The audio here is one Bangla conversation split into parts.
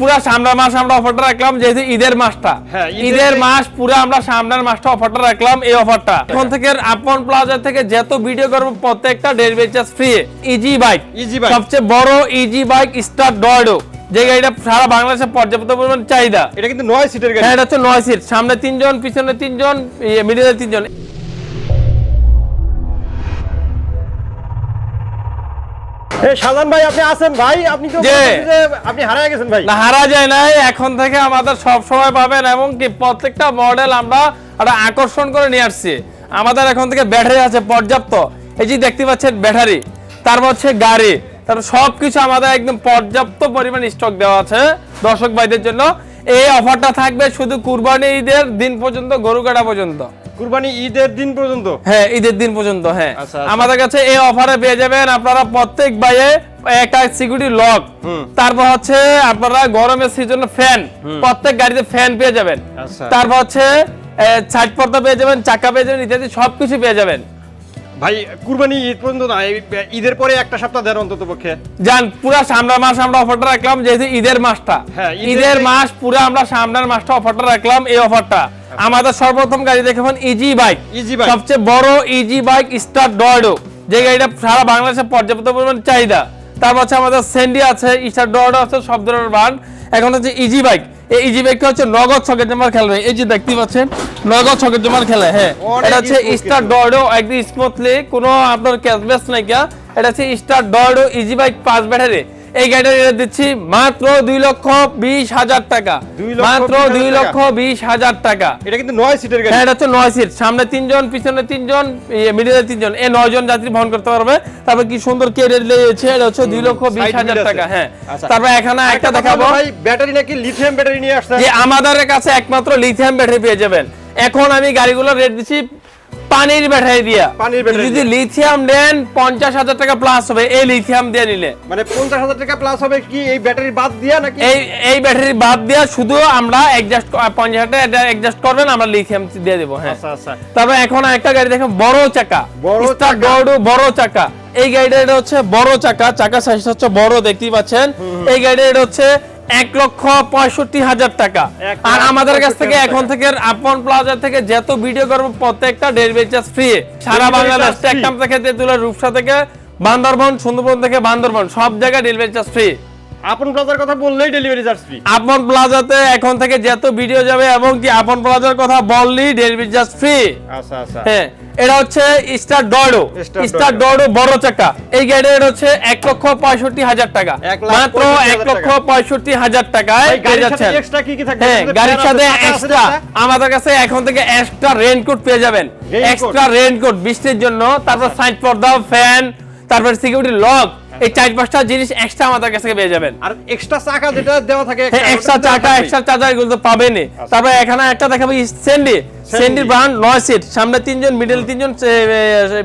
পুরা সামনের মাস আমরা অফারটা রাখলাম যেহেতু ঈদের মাসটা। হ্যাঁ, ঈদের মাস পুরো আমরা সামনের মাসটা অফারটা রাখলাম এই অফারটা এখন থেকে আপন প্লাজা থেকে যত ভিডিও করব প্রত্যেকটা delivery charge free easy bike Easy bike। সবচেয়ে বড় ইজি বাইক স্টার ডয়েডো যে গাড়িটা সারা বাংলাদেশে পর্যাপ্ত পরিমাণ চাহিদা। এটা কিন্তু নয় সিটের গাড়ি। হ্যাঁ এটা হচ্ছে নয় সিট সামনে তিনজন পিছনে তিনজন মিডিলে তিনজন। এই শাহজাহান ভাই আপনি আছেন? ভাই আপনি তো যে- বলছেন যে আপনি হারায় গেছেন ভাই। না হারা যায় নাই। এখন থেকে আমাদের সব সময় পাবেন এবং কি প্রত্যেকটা মডেল আমরা একটা আকর্ষণ করে নিয়ে আসছি। আমাদের এখন থেকে ব্যাটারি আছে পর্যাপ্ত। এই যে দেখতে পাচ্ছেন ব্যাটারি তারপর হচ্ছে গাড়ি। তারপর সব কিছু আমাদের একদম পর্যাপ্ত পরিমাণ স্টক দেওয়া আছে দর্শক ভাইদের জন্য। এই অফারটা থাকবে শুধু কুরবানি ঈদের দিন পর্যন্ত গরু কাটা পর্যন্ত। কুরবানি ঈদের দিন পর্যন্ত? হ্যাঁ ঈদের দিন পর্যন্ত হ্যাঁ। আচ্ছা, আচ্ছা। আমাদের কাছে এই অফারে পেয়ে যাবেন আপনারা প্রত্যেক বাইয়ে একটা সিকিউরিটি লক তারপর হচ্ছে আপনারা গরমের সিজনে ফ্যান প্রত্যেক গাড়িতে ফ্যান পেয়ে যাবেন। আচ্ছা। তারপর হচ্ছে সাইড পর্দা পেয়ে যাবেন চাকা পেয়ে যাবেন ইত্যাদি সবকিছু পেয়ে যাবেন। ভাই কুরবানি ঈদ পর্যন্ত না ঈদের পরে একটা সপ্তাহ দেন অন্তত পক্ষে। যান পুরা সামনের মাস আমরা অফারটা রাখলাম যেহেতু ঈদের মাসটা। হ্যাঁ, ঈদের মাস পুরো আমরা সামনের মাসটা অফারটা রাখলাম এই অফারটা আমাদের সর্বপ্রথম গাড়ি দেখেন ইজি বাইক ইজি বাইক সবচেয়ে বড় ইজি বাইক স্টার ডয়েডো যে গাড়িটা সারা বাংলাদেশে পর্যাপ্ত পরিমাণ চাহিদা। তারপর হচ্ছে আমাদের সেন্ডি আছে স্টার ডয়েডো আছে সব ধরনের ব্রান্ড এখন হচ্ছে ইজি বাইক এই ইজি বাইকটা হচ্ছে নগদ ছকের জমার খেলবে এই যে দেখতে পাচ্ছেন নগদ ছকের জমার খেলে হ্যাঁ। এটা হচ্ছে স্টার। ডয়েডো একদম স্মুথলি কোনো আপনার ক্যাশব্যাক নাই এটা হচ্ছে স্টার ডয়েডো ইজি বাইক পাঁচ ব্যাটারি এই গাড়িটা দিচ্ছি মাত্র দুই লক্ষ বিশ হাজার টাকা। মাত্র দুই লক্ষ বিশ হাজার টাকা। এটা কিন্তু নয় সিটের গাড়ি। হ্যাঁ এটা হচ্ছে নয় সিট সামনে তিনজন পিছনে তিনজন মিডিলে তিনজন। এই নয় জন যাত্রী বহন করতে পারবে। তারপর কি সুন্দর কেরিয়ার লেগেছে এটা হচ্ছে দুই লক্ষ বিশ হাজার টাকা। হ্যাঁ আচ্ছা। তারপর এখানে একটা দেখাবো। ভাই ব্যাটারি নাকি লিথিয়াম ব্যাটারি নিয়ে আসছে যে আমাদের কাছে একমাত্র লিথিয়াম ব্যাটারি পেয়ে যাবেন। এখন আমি গাড়িগুলো রেট দিচ্ছি পানির ব্যাটারি দিয়া। পানির ব্যাটারি যদি লিথিয়াম নেন পঞ্চাশ হাজার টাকা প্লাস হবে। এই লিথিয়াম দিয়ে নিলে। মানে পঞ্চাশ হাজার টাকা প্লাস হবে কি এই ব্যাটারি বাদ দিয়া নাকি? এই এই ব্যাটারি বাদ দিয়া শুধু আমরা অ্যাডজাস্ট পঞ্চাশ হাজার টাকা অ্যাডজাস্ট করবেন আমরা লিথিয়াম দিয়ে দেবো হ্যাঁ। আচ্ছা আচ্ছা। তারপর এখন একটা গাড়ি দেখেন বড় চাকা। বড় চাকা। বড় চাকা। এই গাড়িটা এটা হচ্ছে বড় চাকা চাকা সাইজ হচ্ছে বড় দেখতেই পাচ্ছেন। এই গাড়িটা এটা হচ্ছে এক লক্ষ পঁয়ষট্টি হাজার টাকা। আর আমাদের কাছ থেকে এখন থেকে আপন প্লাজা থেকে যত ভিডিও করব প্রত্যেকটা ডেলিভারি চার্জ ফ্রি সারা বাংলাদেশ। টেকনাম থেকে তেতুলা রূপসা থেকে বান্দরবন সুন্দরবন থেকে বান্দরবন সব জায়গায় ডেলিভারি চার্জ ফ্রি আপন প্লাজার কথা বললেই ডেলিভারি চার্জ ফ্রি আপন প্লাজাতে এখন থেকে যত ভিডিও যাবে এবং কি আপন প্লাজার কথা বললেই ডেলিভারি চার্জ ফ্রি আচ্ছা আচ্ছা। হ্যাঁ এটা হচ্ছে স্টার ডয়ডো স্টার। ডয়ডো বড় চাকা। এই গাড়ির হচ্ছে এক লক্ষ পঁয়ষট্টি হাজার টাকা। মাত্র এক লক্ষ। পঁয়ষট্টি হাজার টাকায় পেয়ে গাড়ির সাথে যাচ্ছেন। এক্সট্রা কি কি থাকবে? হ্যাঁ গাড়ির সাথে এক্সট্রা আমাদের কাছে এখন থেকে এক্সট্রা রেইনকোট পেয়ে যাবেন। এক্সট্রা রেইনকোট বৃষ্টির জন্য তারপর সাইড পর্দা ফ্যান তারপর সিকিউরিটি লক এই চার পাঁচটা জিনিস এক্সট্রা আমাদের কাছে পেয়ে যাবেন। আর এক্সট্রা চাকা যেটা দেওয়া থাকে হ্যাঁ এক্সট্রা চাকা এক্সট্রা চার্জার এগুলো তো পাবেনই। তারপরে এখানে একটা দেখাবো সেন্ডি সেন্ডির ব্রান্ড নয় সিট সামনে তিনজন মিডল তিনজন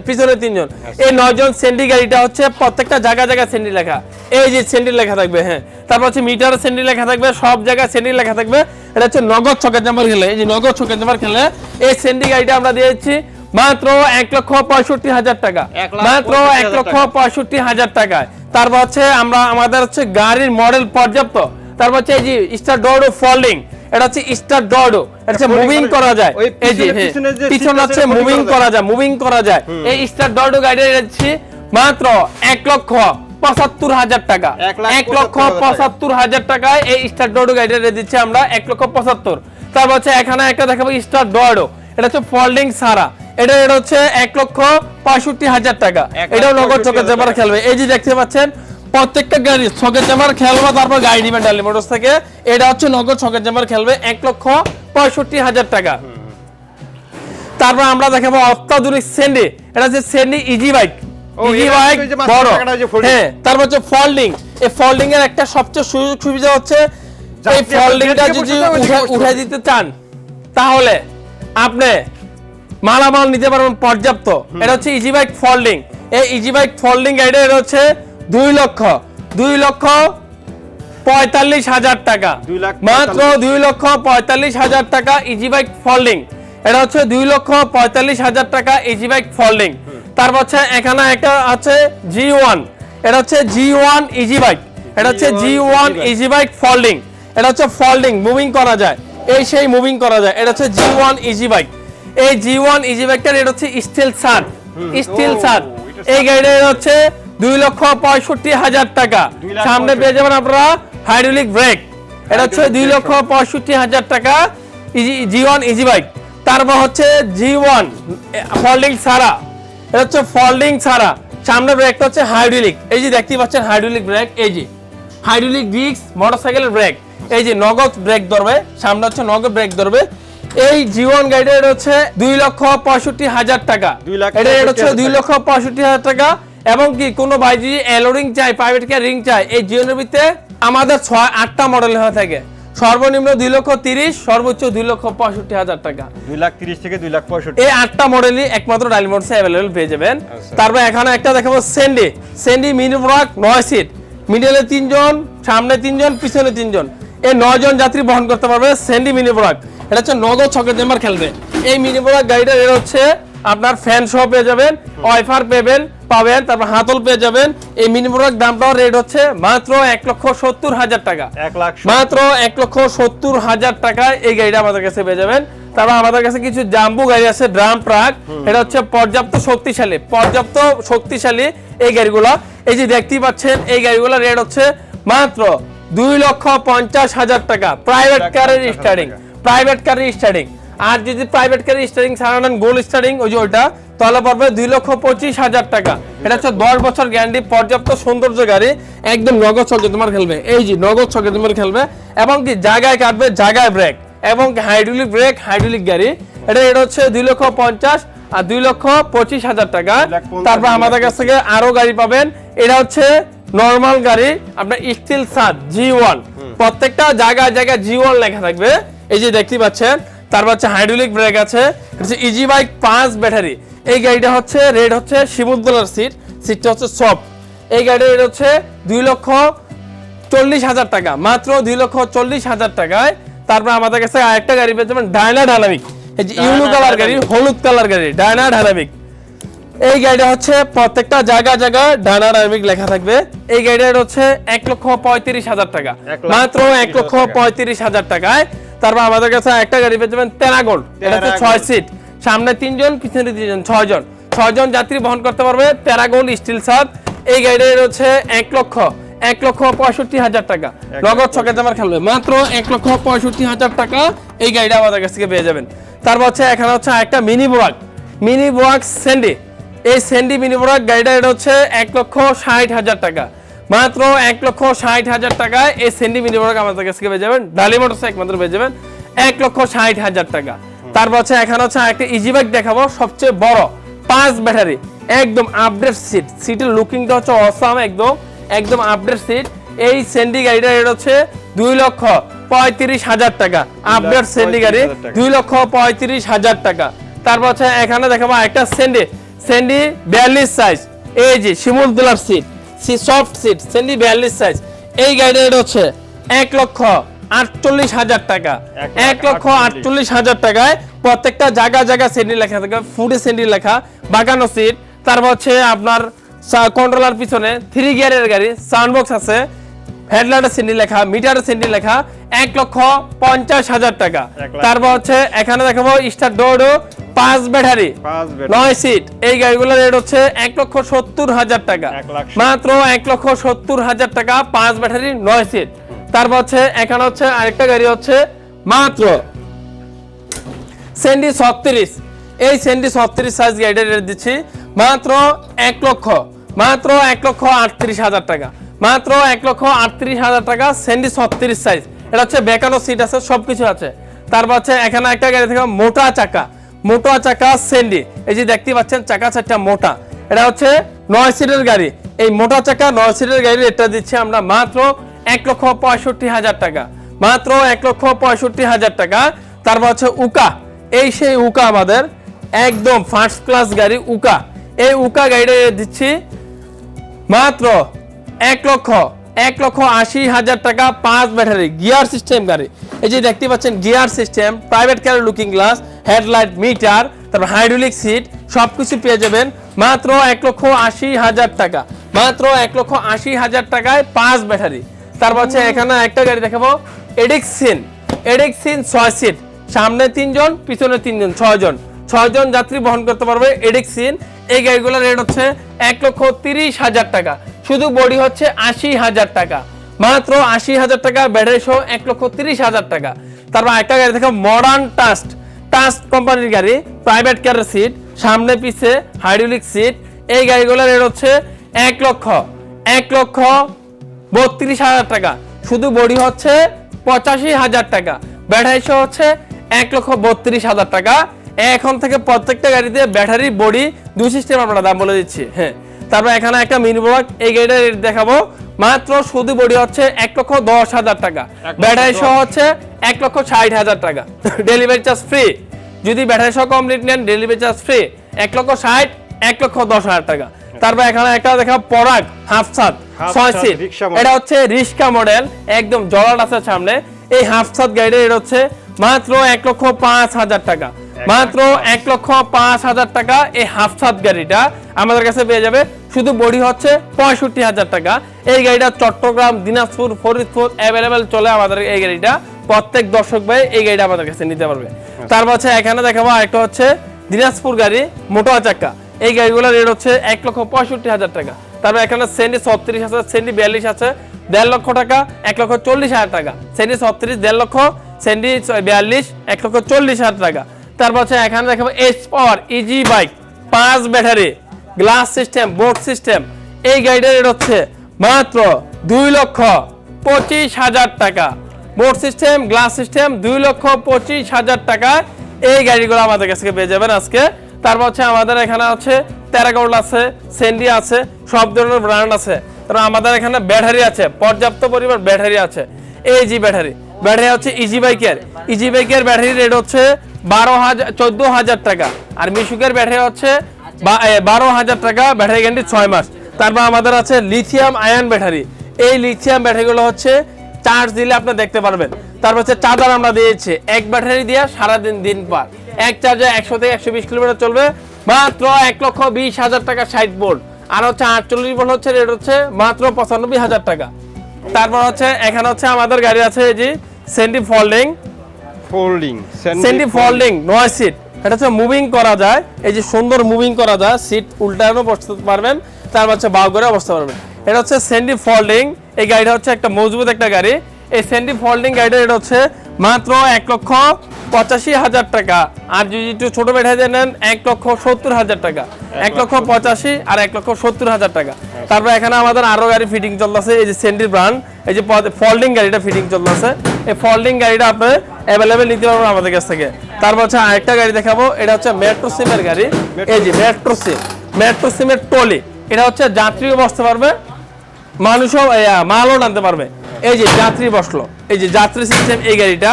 পিছনে তিনজন। এই নয় জন সেন্ডি গাড়িটা হচ্ছে প্রত্যেকটা জায়গা জায়গায় সেন্ডি লেখা। এই যে সেন্ডি লেখা থাকবে হ্যাঁ। তারপর হচ্ছে মিটার সেন্ডি লেখা থাকবে সব জায়গায় সেন্ডি লেখা থাকবে। এটা হচ্ছে নগদ ছকের নাম্বার খেলে এই যে নগদ ছকের নাম্বার খেলে এই সেন্ডি গাড়িটা আমরা দিয়েছি মাত্র এক লক্ষ পঁয়ষট্টি হাজার টাকা। মাত্র এক লক্ষ পঁয়ষট্টি হাজার টাকায়। তারপর হচ্ছে আমরা আমাদের হচ্ছে গাড়ির মডেল পর্যাপ্ত। তারপর হচ্ছে এই যে স্টার ডোডো ফোল্ডিং এটা হচ্ছে স্টার ডোডো এটা হচ্ছে মুভিং করা যায়। এই যে পিছনে- পিছনে যে পিছনে seat আছে হচ্ছে মুভিং করা যায়। মুভিং করা যায়। এই স্টার ডোডো গাড়ি যাচ্ছি মাত্র এক লক্ষ পঁচাত্তর হাজার টাকা। এক লক্ষ পঁচাত্তর হাজার টাকা। টাকায় এই স্টার ডোডো গাড়িটা দিচ্ছি আমরা এক লক্ষ পঁচাত্তর। তারপর হচ্ছে এখানে একটা দেখাবো স্টার ডোডো এটা হচ্ছে ফোল্ডিং সারা এটা এটা হচ্ছে এক লক্ষ পঁয়ষট্টি হাজার টাকা। এটাও নগদ চোখের খেলবে। এই যে দেখতে পাচ্ছেন প্রত্যেকটা গাড়ি ছকের জামার খেলবে তারপর গাড়ি নিবেন ডালি মোটরস থেকে। এটা হচ্ছে নগদ ছকের জামার খেলবে এক লক্ষ পঁয়ষট্টি হাজার টাকা। তারপর আমরা দেখাবো অত্যাধুনিক সেন্ডি এটা হচ্ছে সেন্ডি ইজি বাইক ইজি বড়। হ্যাঁ তারপর হচ্ছে ফোল্ডিং এই ফোল্ডিং এর একটা সবচেয়ে সুযোগ সুবিধা হচ্ছে এই যদি উঠে। দিতে চান তাহলে আপনি মালামাল নিতে পারবেন পর্যাপ্ত। এটা হচ্ছে ইজি বাইক ফোল্ডিং এই ইজি বাইক ফোল্ডিং গাড়িটা এটা হচ্ছে দুই লক্ষ। দুই লক্ষ পঁয়তাল্লিশ হাজার টাকা। মাত্র দুই লক্ষ পঁয়তাল্লিশ হাজার টাকা ইজি বাইক ফোল্ডিং এটা হচ্ছে দুই লক্ষ পঁয়তাল্লিশ হাজার টাকা ইজি বাইক ফোল্ডিং তারপর হচ্ছে এখানে একটা আছে জি ওয়ান এটা হচ্ছে জি ওয়ান ইজি বাইক এটা হচ্ছে G one easy bike folding এটা হচ্ছে ফোল্ডিং মুভিং করা যায়। এই সেই মুভিং করা যায়। এটা হচ্ছে জি ওয়ান ইজি বাইক এই জি ওয়ান ইজি বাইকটার এটা হচ্ছে স্টিল সার স্টিল সার এই গাড়িটা হচ্ছে দুই লক্ষ পঁয়ষট্টি হাজার টাকা। সামনে পেয়ে যাবেন আপনারা হাইড্রোলিক ব্রেক এটা হচ্ছে দুই লক্ষ পঁয়ষট্টি হাজার টাকা easy G one easy bike তারপর হচ্ছে জি ওয়ান ফোল্ডিং সারা এটা হচ্ছে ফোল্ডিং ছাড়া সামনে ব্রেকটা হচ্ছে হাইড্রোলিক এই যে দেখতে পাচ্ছেন হাইড্রোলিক ব্রেক এই যে। হাইড্রোলিক ডিস্ক মোটরসাইকেলের ব্রেক এই যে নগদ ব্রেক ধরবে। সামনে হচ্ছে নগদ ব্রেক ধরবে। এই জীবন এটা হচ্ছে দুই লক্ষ পঁয়ষট্টি হাজার টাকা। এটা হচ্ছে দুই লক্ষ পঁয়ষট্টি হাজার টাকা। এবং কি কোনো ভাই যদি এলো রিং চায় প্রাইভেট কেয়ার রিং চায় এই জিওনের ভিতরে আমাদের ছয় আটটা মডেল হয়ে থাকে। সর্বনিম্ন দুই লক্ষ তিরিশ সর্বোচ্চ দুই লক্ষ পঁয়ষট্টি হাজার টাকা। দুই লাখ তিরিশ থেকে দুই লাখ পঁয়ষট্টি। এই আটটা মডেলই একমাত্র ডায়মন্ডসে অ্যাভেলেবল পেয়ে যাবেন। আচ্ছা। তারপর এখানে একটা দেখাবো সেন্ডি সেন্ডি মিনি ব্রক নয় সিট মিডলে তিনজন সামনে তিনজন পিছনে তিনজন। এই নয় জন যাত্রী বহন করতে পারবে সেন্ডি মিনি ব্রক এটা হচ্ছে নগদ ছকের জেম্বার খেলবে। এই মিনি ব্রক গাড়িটা এটা হচ্ছে আপনার ফ্যান সহ পেয়ে যাবেন ওয়াইফার পেবেন পাবেন তারপর হাতল পেয়ে যাবেন। এই মিনি ব্রক দামটাও রেট হচ্ছে মাত্র এক লক্ষ সত্তর হাজার টাকা। মাত্র এক লক্ষ সত্তর হাজার টাকায় এই গাড়িটা আমাদের কাছে পেয়ে যাবেন। তারপর আমাদের কাছে কিছু জাম্বু গাড়ি আছে ড্রাম ট্রাক এটা হচ্ছে পর্যাপ্ত শক্তিশালী পর্যাপ্ত শক্তিশালী এই গাড়িগুলো। এই যে দেখতেই পাচ্ছেন এই গাড়িগুলো রেট হচ্ছে মাত্র দুই লক্ষ পঞ্চাশ হাজার টাকা। প্রাইভেট কারের স্টার্টিং। প্রাইভেট কারের স্টার্টিং আর যদি প্রাইভেট কারের স্টার্টিং ছাড়া নেন গোল স্টার্টিং ওই যে ওইটা তাহলে পড়বে দুই লক্ষ পঁচিশ হাজার টাকা। এটা হচ্ছে দশ বছর গ্যারান্টি পর্যাপ্ত সৌন্দর্য গাড়ি একদম নগদ ছকে তোমার খেলবে। এই যে নগদ ছকে তোমার খেলবে। এবং কি জায়গায় কাটবে জায়গায় ব্রেক এবং হাইড্রোলিক ব্রেক হাইড্রোলিক গাড়ি। এটা এটা হচ্ছে দুই লক্ষ পঞ্চাশ আর দুই লক্ষ পঁচিশ হাজার টাকা। তারপর আমাদের কাছ থেকে আরও গাড়ি পাবেন। এটা হচ্ছে নর্মাল গাড়ি আপনার স্টিল সাত জি ওয়ান প্রত্যেকটা জায়গায় জায়গায় জি ওয়ান লেখা থাকবে। এই যে দেখতে পাচ্ছেন তারপর হচ্ছে হাইড্রোলিক ব্রেক আছে হচ্ছে ইজি বাইক পাঁচ ব্যাটারি এই গাড়িটা হচ্ছে রেড হচ্ছে শিমুদ্দোলার সিট সিটটা হচ্ছে সফট এই গাড়িটা রেট হচ্ছে দুই লক্ষ চল্লিশ হাজার টাকা মাত্র দুই লক্ষ চল্লিশ হাজার টাকায়। তারপর আমাদের কাছে আরেকটা গাড়ি পেয়ে যাবেন ডায়না ডায়নামিক এই যে ইউনো কালার গাড়ি হলুদ কালার গাড়ি ডায়না ডায়নামিক এই গাড়িটা হচ্ছে প্রত্যেকটা জায়গা জায়গায় ডানা ডায়নামিক লেখা থাকবে। এই গাড়িটা হচ্ছে এক লক্ষ পঁয়ত্রিশ হাজার টাকা। মাত্র এক লক্ষ। পঁয়ত্রিশ হাজার টাকায়। তারপর আমাদের কাছে একটা গাড়ি পেয়ে যাবেন তেরাগোল এটা হচ্ছে ছয় সিট সামনে তিনজন পিছনে তিনজন ছয়জন। ছয়জন যাত্রী বহন করতে পারবে তেরাগোল স্টিল সাব এই গাড়িটা হচ্ছে এক লক্ষ এক লক্ষ পঁয়ষট্টি হাজার টাকা। নগদ ছকে জামার খেলবে। মাত্র এক লক্ষ পঁয়ষট্টি হাজার টাকা এই গাড়িটা আমাদের কাছ থেকে পেয়ে যাবেন। তারপর হচ্ছে এখানে হচ্ছে একটা মিনি বোয়াক মিনি বোয়াক স্যান্ডি এই স্যান্ডি মিনি বোয়াক গাড়িটা এটা হচ্ছে এক লক্ষ ষাট হাজার টাকা। মাত্র এক লক্ষ ষাট হাজার টাকায় এই মিনি বোয়াক আমাদের কাছ থেকে পেয়ে যাবেন। ডালি মোটরস একমাত্র পেয়ে যাবেন। এক লক্ষ ষাট হাজার টাকা। তারপর হচ্ছে এখানে হচ্ছে একটা ইজি বাইক দেখাবো সবচেয়ে বড় পাঁচ ব্যাটারি একদম আপডেট সিট সিটের লুকিংটা হচ্ছে অসাম একদম। একদম আপডেট সিট এই সেন্ডি গাড়িটা রেট হচ্ছে দুই লক্ষ পঁয়ত্রিশ হাজার টাকা। আপডেট সেন্ডি গাড়ি দুই লক্ষ পঁয়ত্রিশ হাজার টাকা। তারপর হচ্ছে এখানে দেখাবো একটা সেন্ডি। সেন্ডি বিয়াল্লিশ সাইজ এই যে শিমুল দুলার সিট সি সফট সিট সেন্ডি বিয়াল্লিশ সাইজ এই গাড়িটা রেট হচ্ছে এক লক্ষ আটচল্লিশ হাজার টাকা। এক লক্ষ আটচল্লিশ। আটচল্লিশ হাজার টাকায় প্রত্যেকটা জায়গা জায়গা সেন্ডি লেখা থাকে। ফুডে সেন্ডি লেখা বাগানো সিট। তারপর হচ্ছে আপনার কন্ট্রোলার পিছনে থ্রি গিয়ারের গাড়ি সাউন্ড বক্স আছে হেডলাইটের সেন্ডি লেখা মিটারের সেন্ডি লেখা এক লক্ষ পঞ্চাশ হাজার টাকা। তারপর হচ্ছে এখানে দেখাবো স্টার ডোডো পাঁচ ব্যাটারি নয় সিট। এই গাড়িগুলোর রেট হচ্ছে এক লক্ষ সত্তর হাজার টাকা। মাত্র এক লক্ষ সত্তর হাজার টাকা পাঁচ ব্যাটারি নয় সিট। তারপর হচ্ছে এখানে হচ্ছে আরেকটা গাড়ি হচ্ছে মাত্র সেন্ডি ছত্রিশ। এই সেন্ডি ছত্রিশ সাইজ গাড়িটা রেট দিচ্ছি মাত্র এক লক্ষ মাত্র এক লক্ষ আটত্রিশ হাজার টাকা। মাত্র এক লক্ষ আটত্রিশ হাজার টাকা সেন্ডি ছত্রিশ সাইজ এটা হচ্ছে বেকানো সিট আছে সব কিছু আছে। তারপর হচ্ছে এখানে একটা গাড়ি থেকে মোটা চাকা। মোটা চাকা সেন্ডি। এই যে দেখতে পাচ্ছেন, চাকা চারটা মোটা। এটা হচ্ছে নয় সিটের গাড়ি। এই মোটা চাকা, নয় সিটের গাড়ি রেটটা দিচ্ছি আমরা মাত্র এক লক্ষ পঁয়ষট্টি হাজার টাকা। মাত্র এক লক্ষ পঁয়ষট্টি হাজার টাকা। তারপর হচ্ছে উকা। এই সেই উকা আমাদের একদম ফার্স্ট ক্লাস গাড়ি উকা। এই উকা গাড়িটা দিচ্ছি মাত্র এক লক্ষ এক লক্ষ আশি হাজার টাকা পাঁচ ব্যাটারি গিয়ার সিস্টেম গাড়ি। এই যে দেখতে পাচ্ছেন gear system private car looking glass headlight, meter, তারপর হাইড্রোলিক সিট সব কিছু পেয়ে যাবেন মাত্র এক লক্ষ আশি হাজার টাকা। মাত্র এক লক্ষ আশি হাজার টাকায় পাঁচ ব্যাটারি। তারপর হচ্ছে এখানে একটা গাড়ি দেখাবো, এডিক্সিন। এডিক্সিন ছয় সিট। সামনে তিনজন, পিছনে তিনজন, ছয়জন। ছয়জন যাত্রী বহন করতে পারবে এডিক্সিন। এই গাড়িগুলোর রেট হচ্ছে এক লক্ষ তিরিশ হাজার টাকা। শুধু বডি হচ্ছে আশি হাজার টাকা। মাত্র আশি হাজার টাকা, ব্যাটারি সহ এক লক্ষ তিরিশ হাজার টাকা। তারপর একটা গাড়ি দেখো মডার্ন টাস্ট টাস্ট কোম্পানির গাড়ি প্রাইভেট কারের সিট সামনে, পিছে হাইড্রোলিক সিট এই গাড়িগুলোর রেট হচ্ছে এক লক্ষ। এক লক্ষ বত্রিশ হাজার টাকা। শুধু বডি হচ্ছে পঁচাশি হাজার টাকা। ব্যাটারি সহ হচ্ছে এক লক্ষ বত্রিশ হাজার টাকা। এখন থেকে প্রত্যেকটা গাড়িতে ব্যাটারি বডি দুই সিস্টেম আমরা দাম বলে দিচ্ছি। হ্যাঁ। তারপর এখানে একটা মিনি ব্লক এই গাড়িটার রেট দেখাবো। মাত্র শুধু বডি হচ্ছে এক লক্ষ দশ হাজার টাকা। ব্যাটারি সহ হচ্ছে এক লক্ষ ষাট হাজার টাকা। Delivery charge free. যদি ব্যাটারি সহ কমপ্লিট নেন ডেলিভারি চার্জ ফ্রি। এক লক্ষ ষাট এক লক্ষ দশ হাজার টাকা। তারপর এখানে একটা দেখা পরাগ হাফ সাত ছয় সিট। এটা হচ্ছে রিস্কা মডেল একদম জলাট আছে সামনে। এই হাফ সাত গাড়ির রেট হচ্ছে মাত্র এক লক্ষ পাঁচ হাজার টাকা। মাত্র এক লক্ষ পাঁচ হাজার টাকা এই হাফ সাত গাড়িটা আমাদের কাছে পেয়ে যাবে। শুধু বডি হচ্ছে পঁয়ষট্টি হাজার টাকা। এই গাড়িটা চট্টগ্রাম দিনাজপুর ফরিদপুর অ্যাভেলেবেল চলে আমাদের এই গাড়িটা। প্রত্যেক দর্শক ভাই এই গাড়িটা আমাদের কাছে নিতে পারবে। তারপর হচ্ছে এখানে দেখাবো একটা হচ্ছে দিনাজপুর গাড়ি মোটো চাক্কা। এই গাড়িগুলোর রেট হচ্ছে এক লক্ষ পঁয়ষট্টি হাজার টাকা। তারপর এখানে সেন্ডি ছত্রিশ আছে সেন্ডি বিয়াল্লিশ আছে দেড় লক্ষ টাকা এক লক্ষ চল্লিশ হাজার টাকা। সেন্ডি ছত্রিশ দেড় লক্ষ সেন্ডি বিয়াল্লিশ এক লক্ষ চল্লিশ হাজার টাকা। তারপর হচ্ছে এখানে দেখাবো এস পাওয়ার ইজি বাইক পাঁচ battery glass system board system এই গাড়িটার রেট হচ্ছে মাত্র দুই লক্ষ পঁচিশ হাজার টাকা। বোর্ড সিস্টেম গ্লাস সিস্টেম দুই লক্ষ পঁচিশ হাজার টাকা। এই গাড়িগুলো আমাদের কাছ থেকে পেয়ে যাবেন আজকে। তারপর হচ্ছে আমাদের এখানে আছে প্যারাগোল্ড আছে, সেন্ডি আছে, সব ধরনের ব্র্যান্ড আছে। তারপর আমাদের এখানে ব্যাটারি আছে, পর্যাপ্ত পরিমাণ ব্যাটারি আছে। এই জি ব্যাটারি ব্যাটারি হচ্ছে ইজি বাইকের ইজি বাইকের ব্যাটারি রেট হচ্ছে বারো হাজার চোদ্দ হাজার টাকা। আর মিশুকের ব্যাটারি হচ্ছে বা- বারো হাজার টাকা ব্যাটারি গ্যারান্টি ছয় মাস। তারপর আমাদের আছে লিথিয়াম আয়ন ব্যাটারি। এই লিথিয়াম ব্যাটারিগুলো হচ্ছে চার্জ দিলে আপনি দেখতে পারবেন। তারপর হচ্ছে চার্জার আমরা দিয়েছি। এক ব্যাটারি দিয়ে সারাদিন দিন পার। এক চার্জে একশো থেকে একশো বিশ কিলোমিটার চলবে। মাত্র এক লক্ষ বিশ হাজার টাকা ষাট বোল্ট আর হচ্ছে আটচল্লিশ বোল্ট হচ্ছে রেট হচ্ছে মাত্র পঁচানব্বই হাজার টাকা। তারপর হচ্ছে এখানে হচ্ছে আমাদের গাড়ি আছে এই যে সেন্টি ফোল্ডিং ফোল্ডিং সেন্টি ফোল্ডিং নয় সিট এটা হচ্ছে মুভিং করা যায়। এই যে সুন্দর মুভিং করা যায় সিট উল্টানো বসতে পারবেন তারপর হচ্ছে বাউ করে বসতে পারবেন। এটা হচ্ছে সেন্টি ফোল্ডিং এই গাড়িটা হচ্ছে একটা মজবুত একটা গাড়ি। এই সেন্টি ফোল্ডিং গাড়িটা এটা হচ্ছে মাত্র এক লক্ষ পঁচাশি হাজার টাকা। আর যদি একটু ছোট বেড়ে নেন এক লক্ষ সত্তর হাজার টাকা। এক লক্ষ পঁচাশি আর এক লক্ষ সত্তর হাজার টাকা। তারপর এখানে আমাদের আরও গাড়ি ফিটিং চলতেছে এই যে সেন্টির ব্র্যান্ড এই যে ফোল্ডিং গাড়িটা ফিটিং চলতেছে। এই ফোল্ডিং গাড়িটা আপনি অ্যাভেলেবেল নিতে পারবেন আমাদের কাছ থেকে। তারপর হচ্ছে আরেকটা গাড়ি দেখাবো এটা হচ্ছে মেট্রো সিমের গাড়ি। এই যে মেট্রো সিম মেট্রো সিমের টলি। এটা হচ্ছে যাত্রীও বসতে পারবে মানুষও মালও টানতে পারবে। এই যে যাত্রী বসল। এই যে যাত্রী সিস্টেম এই গাড়িটা।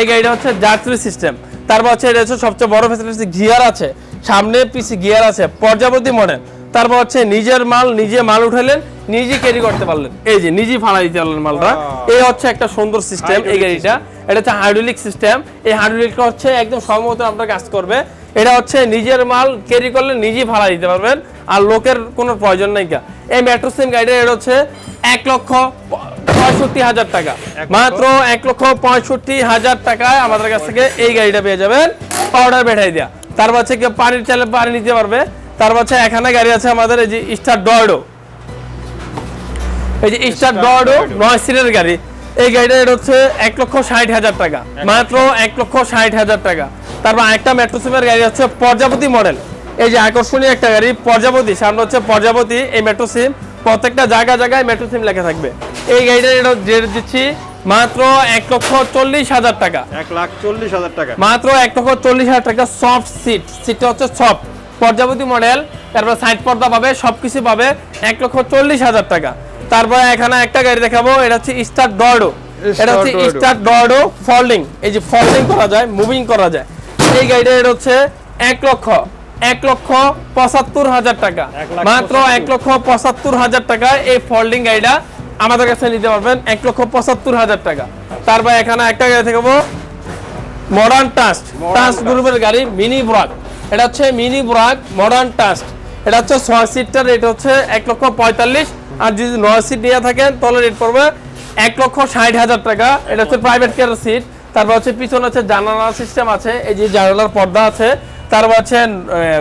এই গাড়িটা হচ্ছে যাত্রী সিস্টেম তারপর হচ্ছে এটা হচ্ছে সবচেয়ে বড় ফেসিলিটি গিয়ার আছে। সামনে পিছে গিয়ার আছে পর্যাবতী মডেল তারপর হচ্ছে নিজের মাল নিজে মাল উঠালেন নিজে ক্যারি করতে পারলেন। এই যে নিজে ফালা দিতে পারলেন মালটা। এই হচ্ছে একটা সুন্দর সিস্টেম এই গাড়িটা। এটা হচ্ছে হাইড্রোলিক সিস্টেম এই হাইড্রোলিকটা হচ্ছে একদম সম্ভবত আপনার কাজ করবে। এটা হচ্ছে নিজের মাল ক্যারি করলে নিজেই ভাড়া দিতে পারবেন আর লোকের কোনো প্রয়োজন নাই কা। এই মেট্রো সিম গাড়িটা এটা হচ্ছে এক লক্ষ পঁয়ষট্টি হাজার টাকা। মাত্র এক লক্ষ পঁয়ষট্টি হাজার টাকায় আমাদের কাছ থেকে এই গাড়িটা পেয়ে যাবেন। পাউডার বেঠাই দেওয়া তারপর হচ্ছে কেউ পানির চালে পানি নিতে পারবে। তারপর হচ্ছে এখানে গাড়ি আছে আমাদের এই যে স্টার ডয়ডো এই যে স্টার ডরডো নয় সিটের গাড়ি। এই গাড়িটা এটা হচ্ছে এক লক্ষ ষাট হাজার টাকা। মাত্র এক লক্ষ ষাট হাজার টাকা। তারপর একটা মেট্রো সিমের গাড়ি হচ্ছে প্রজাপতি মডেল এই যে আকর্ষণীয় একটা গাড়ি প্রজাপতি। সামনে হচ্ছে প্রজাপতি এই মেট্রো সিম প্রত্যেকটা জায়গা জায়গায় মেট্রো সিম লেখা থাকবে। এই গাড়িটা এটা দিচ্ছি মাত্র এক লক্ষ চল্লিশ হাজার টাকা। এক লাখ চল্লিশ হাজার টাকা। মাত্র এক লক্ষ চল্লিশ হাজার টাকা সফট সিট সিটটা হচ্ছে সফট পর্যাবতী মডেল তারপর সাইড পর্দা পাবে সবকিছু পাবে এক লক্ষ চল্লিশ হাজার টাকা। তারপর এখানে একটা গাড়ি দেখাবো এটা হচ্ছে স্টার ডরডো এটা হচ্ছে স্টার ডরডো ফোল্ডিং। এই যে ফোল্ডিং করা যায় মুভিং করা যায়। এই গাড়িটা এটা হচ্ছে এক লক্ষ এক লক্ষ পঁচাত্তর হাজার টাকা। মাত্র এক লক্ষ পঁচাত্তর হাজার টাকা এই ফোল্ডিং গাড়িটা আমাদের কাছে নিতে পারবেন এক লক্ষ পঁচাত্তর হাজার টাকা। তারপর এখানে একটা গাড়ি দেখাবো মডার্ন টাস্ট টাস্ট গ্রুপের গাড়ি মিনি ব্রাক এটা হচ্ছে মিনি ব্রাক মডার্ন টাস্ট এটা হচ্ছে ছয় সিটটার রেট হচ্ছে এক লক্ষ পঁয়তাল্লিশ। আর যদি নয় সিট নিয়ে থাকেন তাহলে রেট পড়বে এক লক্ষ ষাট হাজার টাকা। এটা হচ্ছে প্রাইভেট কেয়ার সিট তারপর হচ্ছে পিছনে হচ্ছে জানালা সিস্টেম আছে এই যে জানালার পর্দা আছে। তারপর হচ্ছে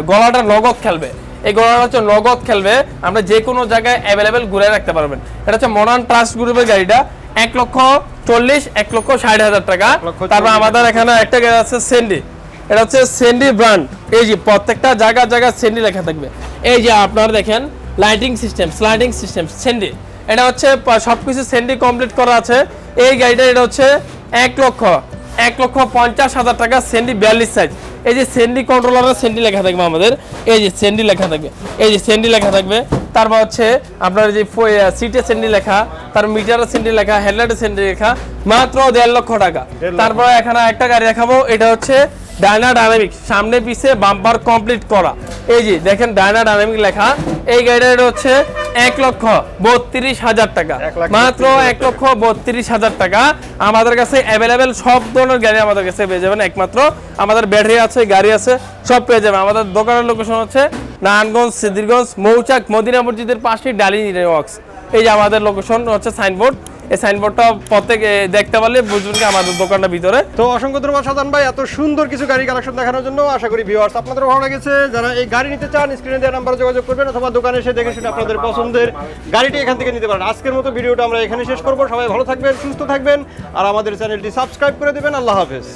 গলাটা নগদ খেলবে। এই গলাটা হচ্ছে নগদ খেলবে। আমরা যে কোনো জায়গায় অ্যাভেলেবেল ঘুরে রাখতে পারবেন। এটা হচ্ছে মডার্ন ট্রাস্ট গ্রুপের গাড়িটা। এক লক্ষ চল্লিশ এক লক্ষ ষাট হাজার টাকা। তারপর আমাদের এখানে একটা গাড়ি আছে সেন্ডি এটা হচ্ছে সেন্ডি ব্র্যান্ড এই যে প্রত্যেকটা জায়গা জায়গা সেন্ডি লেখা থাকবে। এই যে আপনারা দেখেন লাইটিং সিস্টেম স্লাইডিং সিস্টেম সেন্ডি এটা হচ্ছে প- সবকিছু সেন্ডি কমপ্লিট করা আছে। এই গাড়িটা এটা হচ্ছে এক লক্ষ এক লক্ষ পঞ্চাশ হাজার টাকা সেন্ডি বিয়াল্লিশ সাইজ এই যে সেন্ডি কন্ট্রোলারের সেন্ডি লেখা থাকবে আমাদের। এই যে সেন্ডি লেখা থাকবে। এই যে সেন্ডি লেখা থাকবে। তারপর হচ্ছে আপনার যে সিটে সেন্ডি লেখা তার মিটারের সেন্ডি লেখা হেডলাইটের সেন্ডি লেখা মাত্র দেড় লক্ষ টাকা। তারপর এখানে একটা গাড়ি দেখাবো। এটা হচ্ছে ডায়না ডায়নামিক সামনে পিছে বাম্পার কমপ্লিট করা। এই যে দেখেন ডায়না ডায়নামিক লেখা। এই গাড়িটা হচ্ছে এক লক্ষ বত্রিশ হাজার টাকা। মাত্র এক লক্ষ বত্রিশ হাজার টাকা। আমাদের কাছে অ্যাভেলেবেল সব ধরনের গাড়ি আমাদের কাছে পেয়ে যাবেন। একমাত্র আমাদের ব্যাটারি আছে গাড়ি আছে সব পেয়ে যাবেন। আমাদের দোকানের লোকেশন হচ্ছে নারায়ণগঞ্জ সিদ্ধিরগঞ্জ মৌচাক মদিনা মসজিদের পাশে ডালি ওয়ার্কস এই যে আমাদের লোকেশন হচ্ছে সাইনবোর্ড এই সাইনবোর্ডটা প্রত্যেক দেখতে পারলে বুঝবেন কি আমাদের দোকানটা ভিতরে। তো অসংখ্য ধন্যবাদ সাধারণ ভাই, এত সুন্দর কিছু গাড়ি কালেকশন দেখানোর জন্য আশা করি ভিউয়ার্স আপনাদের ভালো লেগেছে। যারা এই গাড়ি নিতে চান স্ক্রিনে দেওয়া নাম্বারে যোগাযোগ করবেন অথবা দোকানে এসে দেখে শুনে আপনাদের পছন্দের গাড়িটি এখান থেকে নিতে পারেন। আজকের মতো ভিডিওটা আমরা এখানে শেষ করব। সবাই ভালো থাকবেন, সুস্থ থাকবেন, আর আমাদের চ্যানেলটি সাবস্ক্রাইব করে দেবেন। আল্লাহ হাফেজ।